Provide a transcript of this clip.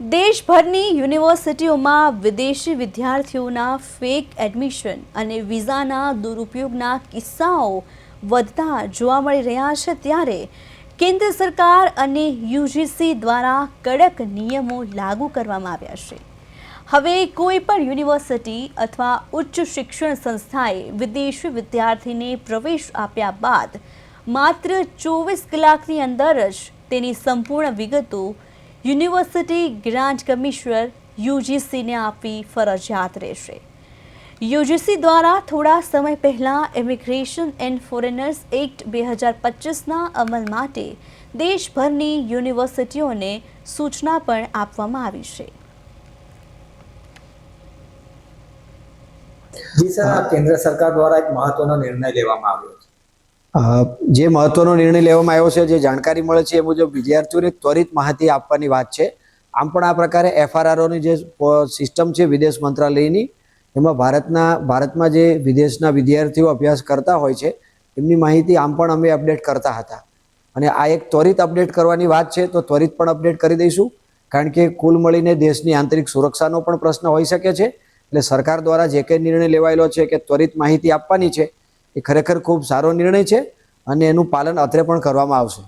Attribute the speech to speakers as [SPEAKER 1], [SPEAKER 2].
[SPEAKER 1] દેશભરની યુનિવર્સિટીઓમાં વિદેશી વિદ્યાર્થીઓના ફેક એડમિશન અને વિઝાના દુરુપયોગના કિસ્સાઓ વધતા જોવા મળી રહ્યા છે ત્યારે કેન્દ્ર સરકાર અને યુજીસી દ્વારા કડક નિયમો લાગુ કરવામાં આવ્યા છે. હવે કોઈ પણ યુનિવર્સિટી અથવા ઉચ્ચ શિક્ષણ સંસ્થાએ વિદેશી વિદ્યાર્થીને પ્રવેશ આપ્યા બાદ માત્ર ચોવીસ કલાકની અંદર જ તેની સંપૂર્ણ વિગતો યુનિવર્સિટી ગ્રાન્ટ કમિશનર યુજીસીને આપવી ફરજિયાત રહેશે. યુજીસી દ્વારા થોડા સમય પહેલા ઇમિગ્રેશન એન્ડ ફોરેનર્સ એક્ટ બે હજાર પચીસના અમલ માટે દેશભરની યુનિવર્સિટીઓને સૂચના પણ આપવામાં આવી છે.
[SPEAKER 2] જી સર કેન્દ્ર સરકાર દ્વારા એક મહત્વનો નિર્ણય લેવામાં આવ્યો છે.
[SPEAKER 3] જે મહત્વનો નિર્ણય લેવામાં આવ્યો છે, જે જાણકારી મળે છે એ મુજબ વિદ્યાર્થીઓને ત્વરિત માહિતી આપવાની વાત છે. આમ પણ આ પ્રકારે એફઆરઆરઓની જે સિસ્ટમ છે વિદેશ મંત્રાલયની, એમાં ભારતના, ભારતમાં જે વિદેશના વિદ્યાર્થીઓ અભ્યાસ કરતા હોય છે, એમની માહિતી આમ પણ અમે અપડેટ કરતા હતા. અને આ એક ત્વરિત અપડેટ કરવાની વાત છે, તો ત્વરિત પણ અપડેટ કરી દઈશું, કારણ કે કુલ મળીને દેશની આંતરિક સુરક્ષાનો પણ પ્રશ્ન હોઈ શકે છે. એટલે સરકાર દ્વારા જે કંઈ નિર્ણય લેવાયેલો છે કે ત્વરિત માહિતી આપવાની છે એ ખરેખર ખૂબ સારો નિર્ણય છે અને એનું પાલન અત્રે પણ કરવામાં આવશે.